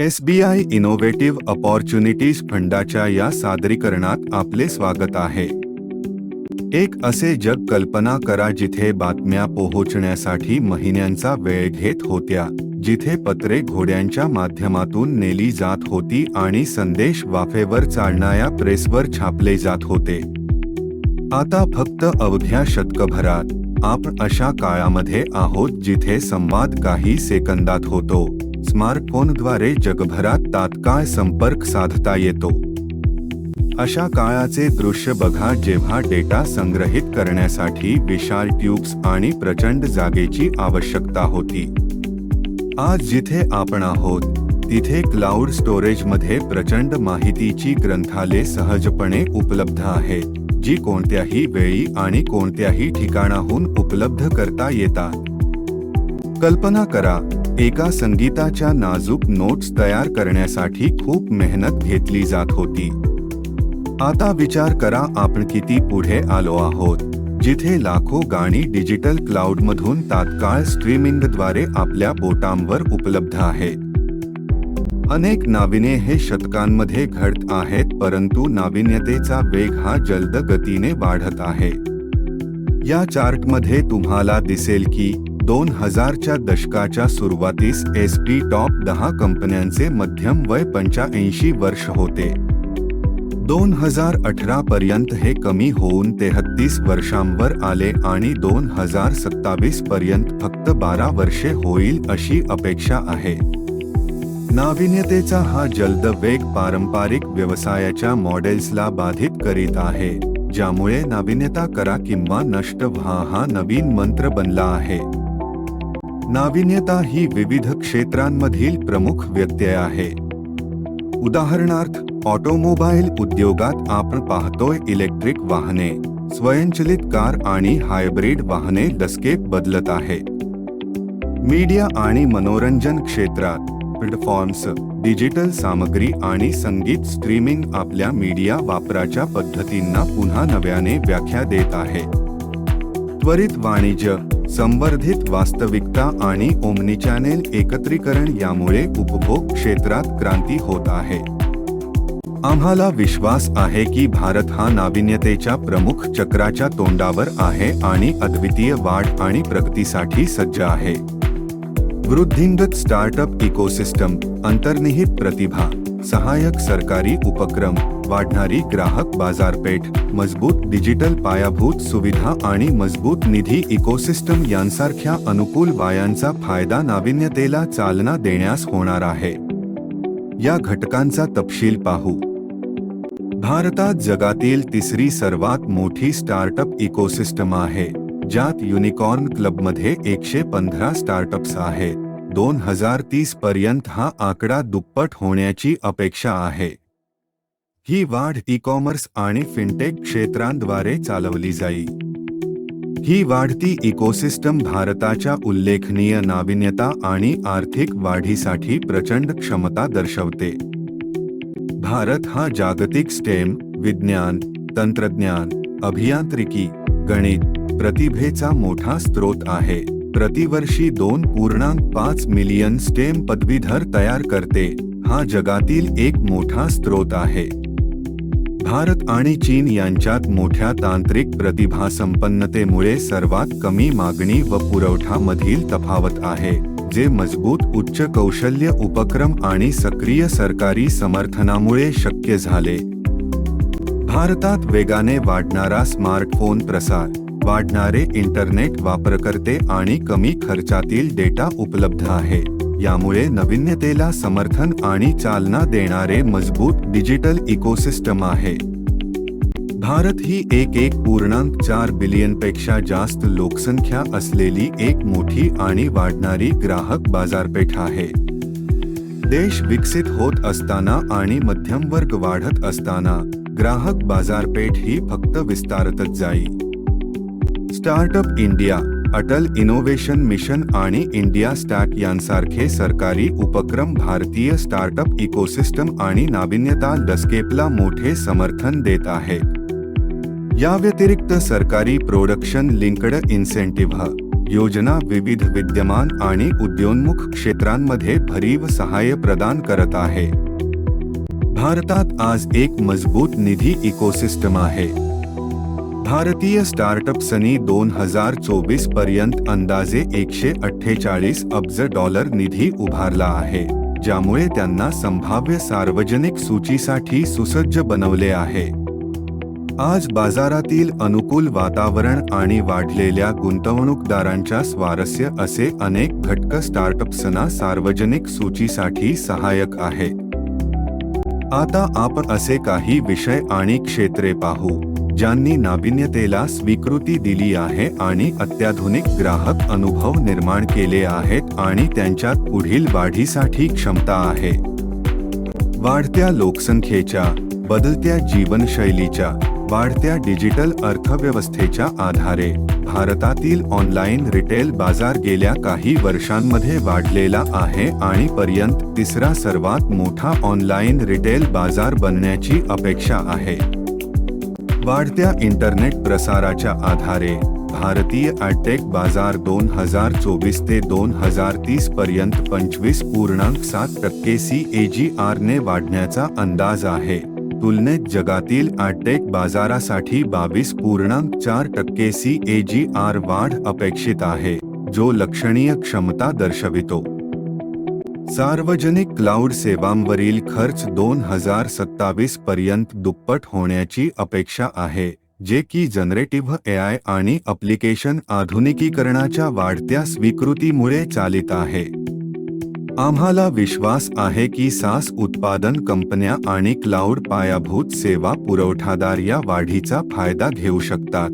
S B I innovative opportunities फंडाच्या या सादरीकरणात आपले स्वागत आहे. एक असे जग कल्पना करा जिथे बातम्या पोहोचण्यासाठी महिन्यांचा वेळ घेत होत्या जिथे पत्रे घोड्यांच्या माध्यमातून नेली जात होती आणि संदेश वाफेवर चालणाऱ्या प्रेसवर छापले जात होते. आता फक्त अवघ्या शतकभरात आपण अशा काळामध्ये आहोत जिथे संवाद काही सेकंदात होतो. स्मार्टफोनद्वारे जगभरात तात्काळ संपर्क साधता येतो. अशा काळाचे दृश्य बघा जेव्हा डेटा संग्रहित करण्यासाठी विशाल ट्यूब्स आणि प्रचंड जागेची आवश्यकता होती. आज जिथे आपण आहोत तिथे क्लाउड स्टोरेजमध्ये प्रचंड माहितीची ग्रंथालय सहजपणे उपलब्ध आहेत जी कोणत्याही वेळी आणि कोणत्याही ठिकाणाहून उपलब्ध करता येतात. कल्पना करा एका संगीताच्या नाजूक नोट्स तयार करण्यासाठी खूप मेहनत घेतली जात होती. आता विचार करा आपण किती पुढे आलो आहोत जिथे लाखो गाणी डिजिटल क्लाउडमधून तात्काळ स्ट्रीमिंगद्वारे आपल्या बोटांवर उपलब्ध आहेत. अनेक नाविने हे शतकांमध्ये घडत आहेत परंतु नाविन्यतेचा वेग हा जलद गतीने वाढत आहे. या चार्टमध्ये तुम्हाला दिसेल की दोन हजारच्या दशकाच्या सुरुवातीस एस टी टॉप दहा कंपन्यांचे मध्यम वय पंच्याऐंशी वर्ष होते. दोन हजार अठरा पर्यंत हे कमी होऊन तेहत्तीस वर्षांवर आले आणि दोन हजार सत्तावीस पर्यंत फक्त बारा वर्षे होईल अशी अपेक्षा आहे. नाविन्यतेचा हा जलद वेग पारंपरिक व्यवसायाच्या मॉडेल्सला बाधित करीत आहे ज्यामुळे नाविन्यता करा किंवा नष्ट व्हा हा नवीन मंत्र बनला आहे. नाविन्यता ही विविध क्षेत्रांमधील प्रमुख व्यत्यय आहे. उदाहरणार्थ ऑटोमोबाईल उद्योगात आपण पाहतोय इलेक्ट्रिक वाहने स्वयंचलित कार आणि हायब्रिड वाहने लस्केप बदलत आहे. मीडिया आणि मनोरंजन क्षेत्रात प्लॅटफॉर्म्स डिजिटल सामग्री आणि संगीत स्ट्रीमिंग आपल्या मीडिया वापराच्या पद्धतींना पुन्हा नव्याने व्याख्या देत आहे. त्वरित वाणिज्य संवर्धित वास्तविकता आणि ओमनिचॅनेल एकत्रीकरण यामुळे उपभोग क्षेत्रात क्रांती होत आहे. आम्हाला विश्वास आहे की भारत हा नाविन्यतेच्या प्रमुख चक्राच्या तोंडावर आहे आणि अद्वितीय वाढ आणि प्रगतीसाठी सज्ज आहे. वृद्धिंगत स्टार्टअप इकोसिस्टम अंतर्निहित प्रतिभा सहाय्यक सरकारी उपक्रम वाढणारी ग्राहक बाजारपेठ मजबूत डिजिटल पायाभूत सुविधा आणि मजबूत निधी इकोसिस्टम यांसारख्या अनुकूल वायांचा फायदा नाविन्यतेला चालना देण्यास होणार आहे. या घटकांचा तपशील पाहू. भारतात जगातील तिसरी सर्वात मोठी स्टार्टअप इकोसिस्टम आहे ज्यात युनिकॉर्न क्लबमध्ये एकशे पंधरा स्टार्टअप्स आहेत. दोन हजार तीस पर्यंत हा आकडा दुप्पट होण्याची अपेक्षा आहे. ही वाढ ई कॉमर्स आणि फिनटेक क्षेत्रांद्वारे चालवली जाईल ही वाढती इकोसिस्टम भारताच्या उल्लेखनीय नाविन्यता आणि आर्थिक वाढीसाठी प्रचंड क्षमता दर्शवते. भारत हा जागतिक स्टेम विज्ञान तंत्रज्ञान अभियांत्रिकी गणित प्रतिभेचा मोठा स्रोत आहे. प्रतिवर्षी दोन पूर्णांक पाच मिलियन स्टेम पदवीधर तयार करते. हा जगातील एक मोठा स्रोत आहे. भारत आणि चीन यांच्यात मोठ्या तांत्रिक प्रतिभा संपन्नतेमुळे सर्वात कमी मागणी व पुरवठा मधील तफावत आहे जे मजबूत उच्च कौशल्य उपक्रम आणि सक्रिय सरकारी समर्थनामुळे शक्य झाले. भारतात वेगाने वाढणारा स्मार्टफोन प्रसार वाढणारे इंटरनेट वापरकर्ते आणि कमी खर्चातील डेटा उपलब्ध आहे यामुळे नवीन्यतेला समर्थन आणि चालना देणारे मजबूत डिजिटल इकोसिस्टम आहे. भारत ही एक एक पूर्णांक चार बिलियनपेक्षा जास्त लोकसंख्या असलेली एक मोठी आणि वाढणारी ग्राहक बाजारपेठ आहे. देश विकसित होत असताना आणि मध्यमवर्ग वाढत असताना ग्राहक बाजारपेठ ही फक्त विस्तारतच जाई. Startup India Atal innovation mission आणि इंडिया स्टॅक यांसारखे सरकारी उपक्रम भारतीय स्टार्टअप इकोसिस्टम आणि नाविन्यता लस्केपला मोठे समर्थन देत आहेत. या व्यतिरिक्त सरकारी प्रोडक्शन लिंकड इन्सेंटिव्ह योजना विविध विद्यमान आणि उद्योन्मुख क्षेत्रांमध्ये भरीव सहाय्य प्रदान करत आहे. भारतात आज एक मजबूत निधी इकोसिस्टम आहे. भारतीय स्टार्टअप्सनी दोन हजार चोवीसपर्यंत अंदाजे एकशे अठ्ठेचाळीस अब्ज डॉलर निधी उभारला आहे ज्यामुळे त्यांना संभाव्य सार्वजनिक सूचीसाठी सुसज्ज बनवले आहे. आज बाजारातील अनुकूल वातावरण आणि वाढलेल्या गुंतवणूकदारांच्या स्वारस्य असे अनेक घटक स्टार्टअप्सना सार्वजनिक सूचीसाठी सहाय्यक आहे. आता आपण असे काही विषय आणि क्षेत्रे पाहू ज्यांनी नाविन्यतेला स्वीकृती दिली आहे आणि अत्याधुनिक ग्राहक अनुभव निर्माण केले आहेत आणि त्यांच्यात पुढील वाढीसाठी क्षमता आहे. वाढत्या लोकसंख्येच्या बदलत्या जीवनशैलीच्या वाढत्या डिजिटल अर्थव्यवस्थेच्या आधारे भारतातील ऑनलाईन रिटेल बाजार गेल्या काही वर्षांमध्ये वाढलेला आहे आणि पर्यंत तिसरा सर्वात मोठा ऑनलाईन रिटेल बाजार बनण्याची अपेक्षा आहे. वाढत्या इंटरनेट प्रसाराच्या आधारे भारतीय ॲटेक बाजार दोन हजार चोवीस ते दोन हजार तीस पर्यंत पंचवीस पूर्णांक सात टक्के सी ए जी आरने वाढण्याचा अंदाज आहे. तुलनेत जगातील ॲडटेक बाजारासाठी बावीस पूर्णांक चार टक्के सी ए जी आर वाढ अपेक्षित आहे जो लक्षणीय क्षमता दर्शवितो. सार्वजनिक क्लाउड सेवांवरील खर्च दोन हजार सत्तावीस पर्यंत दुप्पट होण्याची अपेक्षा आहे जे की जनरेटिव्ह एआय आणि अप्लिकेशन आधुनिकीकरणाच्या वाढत्या स्वीकृतीमुळे चालित आहे. आम्हाला विश्वास आहे की सास उत्पादन कंपन्या आणि क्लाउड पायाभूत सेवा पुरवठादार या वाढीचा फायदा घेऊ शकतात.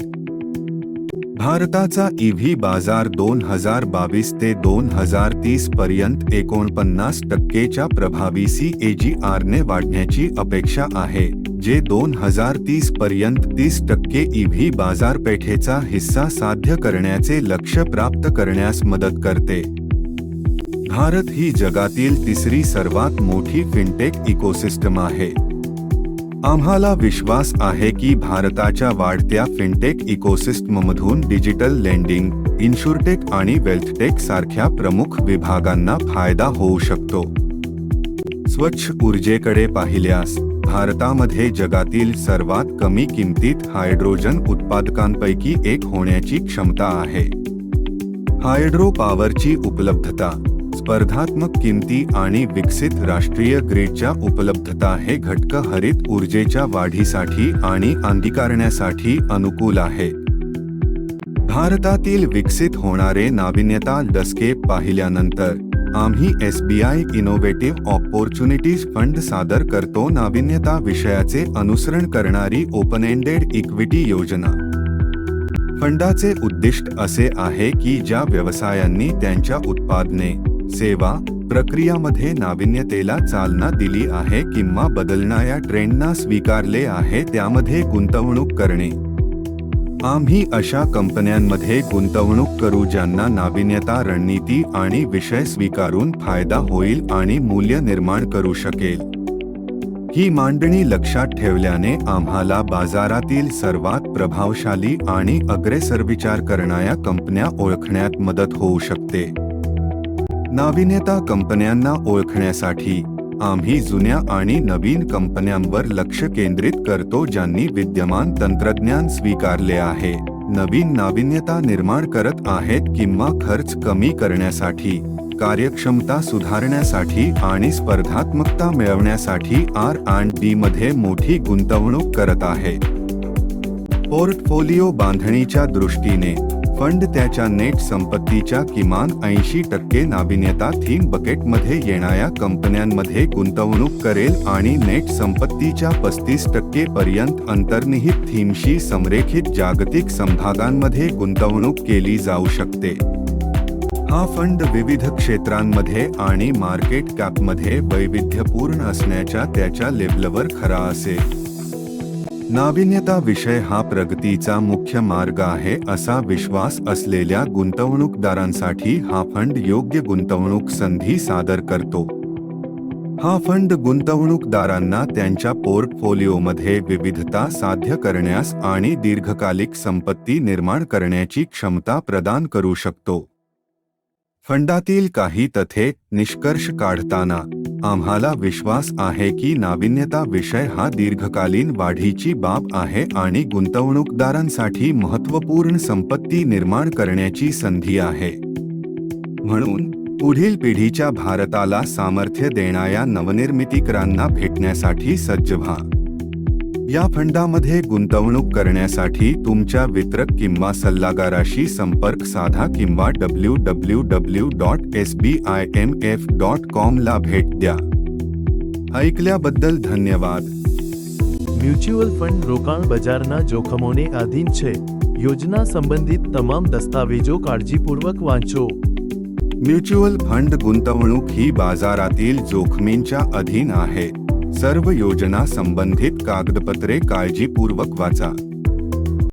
भारताचा ईव्ही बाजार दोन हजार बावीस ते दोन हजार तीस पर्यंत एकोणपन्नास टक्केच्या प्रभावी सी ए जी आरने वाढण्याची अपेक्षा आहे जे दोन हजार तीस पर्यंत तीस टक्के ईव्ही बाजारपेठेचा हिस्सा साध्य करण्याचे लक्ष्य प्राप्त करण्यास मदत करते. भारत ही जगातील तिसरी सर्वात मोठी फिनटेक इकोसिस्टम आहे. आम्हाला विश्वास आहे की भारताच्या वाढत्या फिनटेक इकोसिस्टममधून डिजिटल लेंडिंग इन्शुरटेक आणि वेल्थटेक सारख्या प्रमुख विभागांना फायदा होऊ शकतो. स्वच्छ ऊर्जेकडे पाहिल्यास भारतामध्ये जगातील सर्वात कमी किमतीत हायड्रोजन उत्पादकांपैकी एक होण्याची क्षमता आहे. हायड्रो पॉवरची उपलब्धता स्पर्धात्मक किमती आणि विकसित राष्ट्रीय ग्रीडच्या उपलब्धता हे घटक हरित ऊर्जेच्या वाढीसाठी आणि अंगीकारण्यासाठी अनुकूल आहे. भारतातील विकसित होणारे नाविन्यता दसके पाहिल्यानंतर आम्ही S B I innovative opportunities fund सादर करतो नाविन्यता विषयाचे अनुसरण करणारी ओपन एंडेड इक्विटी योजना. फंडाचे उद्दिष्ट असे आहे की ज्या व्यवसायांनी त्यांच्या उत्पादने सेवा प्रक्रियामध्ये नाविन्यतेला चालना दिली आहे किंवा बदलणाऱ्या ट्रेंडना स्वीकारले आहे त्यामध्ये गुंतवणूक करणे. आम्ही अशा कंपन्यांमध्ये गुंतवणूक करू ज्यांना नाविन्यता रणनीती आणि विषय स्वीकारून फायदा होईल आणि मूल्य निर्माण करू शकेल. ही मांडणी लक्षात ठेवल्याने आम्हाला बाजारातील सर्वात प्रभावशाली आणि अग्रेसर विचार करणाऱ्या कंपन्या ओळखण्यात मदत होऊ शकते. नाविन्यता कंपन्यांना ओळखण्यासाठी आम्ही जुन्या आणि नवीन कंपन्यांवर लक्ष केंद्रित करतो ज्यांनी विद्यमान तंत्रज्ञान स्वीकारले आहे. नवीन नाविन्यता निर्माण करत आहेत किंवा खर्च कमी करण्यासाठी कार्यक्षमता सुधारण्यासाठी आणि स्पर्धात्मकता मिळवण्यासाठी आर अँड बी मध्ये मोठी गुंतवणूक करत आहे. पोर्टफोलिओ बांधणीच्या दृष्टीने फंड त्याच्या नेट संपत्तीच्या किमान ऐंशी टक्के नाविन्यता थीम बकेटमध्ये येणाऱ्या कंपन्यांमध्ये गुंतवणूक करेल आणि नेट संपत्तीच्या पस्तीस टक्के पर्यंत अंतर्निहित थीमशी संरेखित जागतिक समभागांमध्ये गुंतवणूक केली जाऊ शकते. हा फंड विविध क्षेत्रांमध्ये आणि मार्केट कॅपमध्ये वैविध्यपूर्ण असण्याच्या त्याच्या लेव्हलवर खरा असेल. नाविन्यता विषय हा प्रगतीचा मुख्य मार्ग आहे असा विश्वास असलेल्या गुंतवणूकदारांसाठी हा फंड योग्य गुंतवणूक संधी सादर करतो. हा फंड गुंतवणूकदारांना त्यांच्या पोर्टफोलिओमध्ये विविधता साध्य करण्यास आणि दीर्घकालिक संपत्ती निर्माण करण्याची क्षमता प्रदान करू शकतो. फंडातील काही तथे निष्कर्ष काढताना आम्हाला विश्वास आहे की नाविन्यता विषय हा दीर्घकालीन वाढीची बाब आहे आणि गुंतवणूकदारांसाठी महत्त्वपूर्ण संपत्ती निर्माण करण्याची संधी आहे. म्हणून पुढील पिढीच्या भारताला सामर्थ्य देणाऱ्या नवनिर्मितीकरांना भेटण्यासाठी सज्ज व्हा. या फंडामध्ये गुंतवणूक करण्यासाठी तुमच्या वितरक किंवा सल्लागाराशी संपर्क साधा किंवा W W W dot S B I M F dot com ला भेट द्या ऐकल्याबद्दल धन्यवाद મ્યુચ્યુઅલ ફંડ રોકાણ બજારના જોખમોને આધીન છે યોજના સંબંધિત તમામ દસ્તાવેજો કાળજીપૂર્વક વાંચો म्युच्युअल फंड गुंतवणूक ही बाजारातील जोखमींच्या अधीन आहे सर्व योजना संबंधित कागदपत्रे काळजीपूर्वक वाचा.